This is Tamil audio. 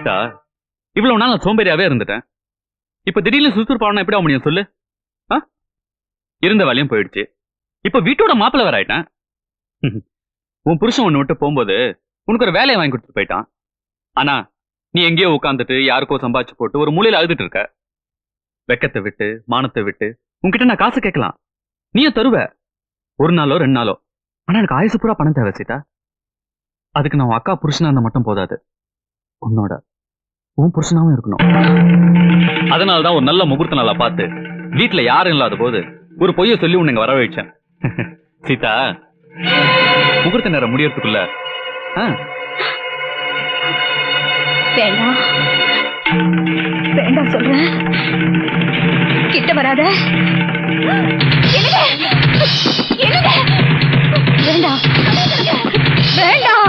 அக்கா, இவ்வளவு நாள் நான் சோம்பேறியாவே இருந்துட்டேன். இப்ப திடீர்னு சுறுசுறுப்பாவனா எப்படி முடியும் சொல்லு? இருந்த வேலையும் போயிடுச்சு. இப்ப வீட்டோட மாப்பிள்ளை வேற ஆயிட்டேன். உன் புருஷன் ஒண்ணு விட்டு போகும்போது உனக்கு ஒரு வேலையை வாங்கி கொடுத்துட்டு போயிட்டான். ஆனா நீ எங்கேயோ உட்காந்துட்டு யாருக்கோ சம்பாதிச்சு போட்டு ஒரு மூலையில அழுதுட்டு இருக்க. வெக்கத்தை விட்டு மானத்தை விட்டு உன்கிட்ட நான் காசு கேட்கலாம். நீயும் தருவ? ஒரு நாளோ ரெண்டு நாளோ? ஆனா எனக்கு ஆயுசு பூரா பணம் தேவை சீதா. அதுக்கு நான் உன் அக்கா புருஷனா இருந்தா மட்டும் போதாது. உன்னோட உன் புருஷனாவும் இருக்கணும். அதனால தான் ஒரு நல்ல முகூர்த்த நாளா பார்த்து வீட்ல யாரும் இல்லாத போது ஒரு பொய்ய சொல்லி உன்னை இங்க வரவழைச்சேன். சீதா முகூர்த்த நேரம் முடியறதுக்குள்ள வேண்டாம் வேண்டாம் சொல்றேன் கிட்ட வராத. வேண்டாம் வேண்டாம்